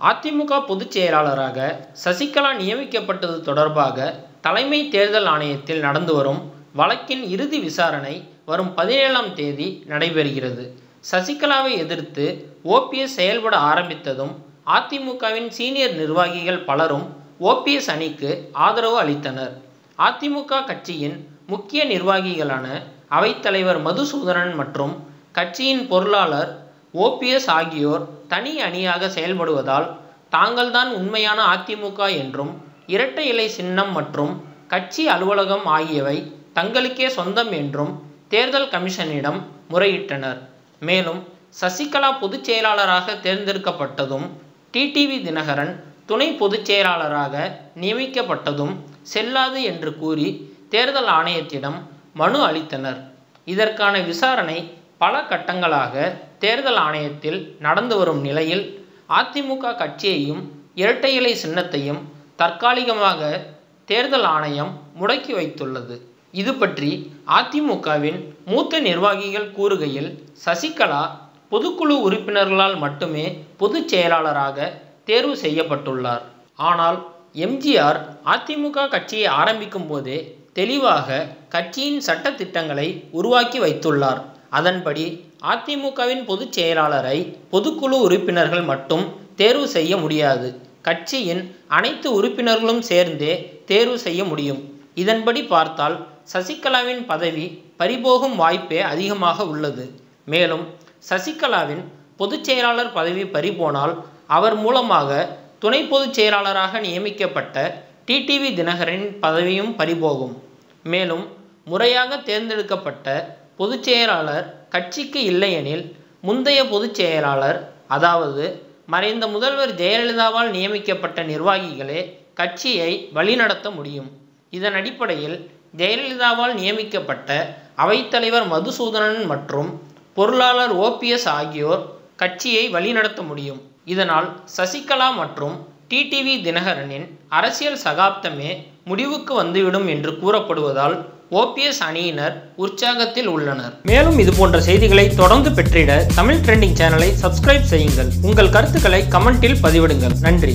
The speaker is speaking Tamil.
அதிமுக பொதுச் செயலாளராக சசிகலா நியமிக்கப்பட்டது தொடர்பாக தலைமை தேர்தல் ஆணையத்தில் நடந்து வரும் வழக்கின் இறுதி விசாரணை வரும் பதினேழாம் தேதி நடைபெறுகிறது. சசிகலாவை எதிர்த்து ஓபிஎஸ் செயல்பட ஆரம்பித்ததும் அதிமுகவின் சீனியர் நிர்வாகிகள் பலரும் ஓபிஎஸ் அணிக்கு ஆதரவு அளித்தனர். அதிமுக கட்சியின் முக்கிய நிர்வாகிகளான அவைத்தலைவர் மதுசூதனன் மற்றும் கட்சியின் பொருளாளர் ஓபிஎஸ் ஆகியோர் தனி அணியாக செயல்படுவதால் தாங்கள்தான் உண்மையான அதிமுக என்றும் இரட்டை இலை சின்னம் மற்றும் கட்சி அலுவலகம் ஆகியவை தங்களுக்கே சொந்தம் என்றும் தேர்தல் கமிஷனிடம் முறையிட்டனர். மேலும் சசிகலா பொதுச் செயலாளராக தேர்ந்தெடுக்கப்பட்டதும் டிடிவி தினகரன் துணை பொதுச் செயலாளராக நியமிக்கப்பட்டதும் செல்லாது என்று கூறி தேர்தல் ஆணையத்திடம் மனு அளித்தனர். இதற்கான விசாரணை பல கட்டங்களாக தேர்தல் ஆணையத்தில் நடந்து வரும் நிலையில் அதிமுக கட்சியையும் இரட்டை இலை சின்னத்தையும் தற்காலிகமாக தேர்தல் ஆணையம் முடக்கி வைத்துள்ளது. இது பற்றி அதிமுகவின் மூத்த நிர்வாகிகள் கூறுகையில் சசிகலா பொதுக்குழு உறுப்பினர்களால் மட்டுமே பொதுச் செயலாளராக தேர்வு செய்யப்பட்டுள்ளார். ஆனால் எம்ஜிஆர் அதிமுக கட்சியை ஆரம்பிக்கும் போதே தெளிவாக கட்சியின் சட்ட திட்டங்களை உருவாக்கி வைத்துள்ளார். அதன்படி அதிமுகவின் பொதுச் செயலாளரை பொதுக்குழு உறுப்பினர்கள் மட்டும் தேர்வு செய்ய முடியாது. கட்சியின் அனைத்து உறுப்பினர்களும் சேர்ந்தே தேர்வு செய்ய முடியும். இதன்படி பார்த்தால் சசிகலாவின் பதவி பறிபோகும் வாய்ப்பே அதிகமாக உள்ளது. மேலும் சசிகலாவின் பொதுச் செயலாளர் பதவி பறிபோனால் அவர் மூலமாக துணை பொதுச் செயலாளராக நியமிக்கப்பட்ட டிடிவி தினகரின் பதவியும் பறிபோகும். மேலும் முறையாக தேர்ந்தெடுக்கப்பட்ட பொதுச் செயலாளர் கட்சிக்கு இல்லையெனில் முந்தைய பொதுச் செயலாளர் அதாவது மறைந்த முதல்வர் ஜெயலலிதாவால் நியமிக்கப்பட்ட நிர்வாகிகளே கட்சியை வழிநடத்த முடியும். இதன் அடிப்படையில் ஜெயலலிதாவால் நியமிக்கப்பட்ட அவைத்தலைவர் மதுசூதனன் மற்றும் பொருளாளர் ஓபிஎஸ் ஆகியோர் கட்சியை வழிநடத்த முடியும். இதனால் சசிகலா மற்றும் டிடிவி தினகரனின் அரசியல் சகாப்தமே முடிவுக்கு வந்துவிடும் என்று கூறப்படுவதால் ஓபிஎஸ் அணியினர் உற்சாகத்தில் உள்ளனர். மேலும் இது போன்ற செய்திகளை தொடர்ந்து பெற்றிட தமிழ் ட்ரெண்டிங் சேனலை சப்ஸ்கிரைப் செய்யுங்கள். உங்கள் கருத்துக்களை கமெண்டில் பதிவிடுங்கள். நன்றி.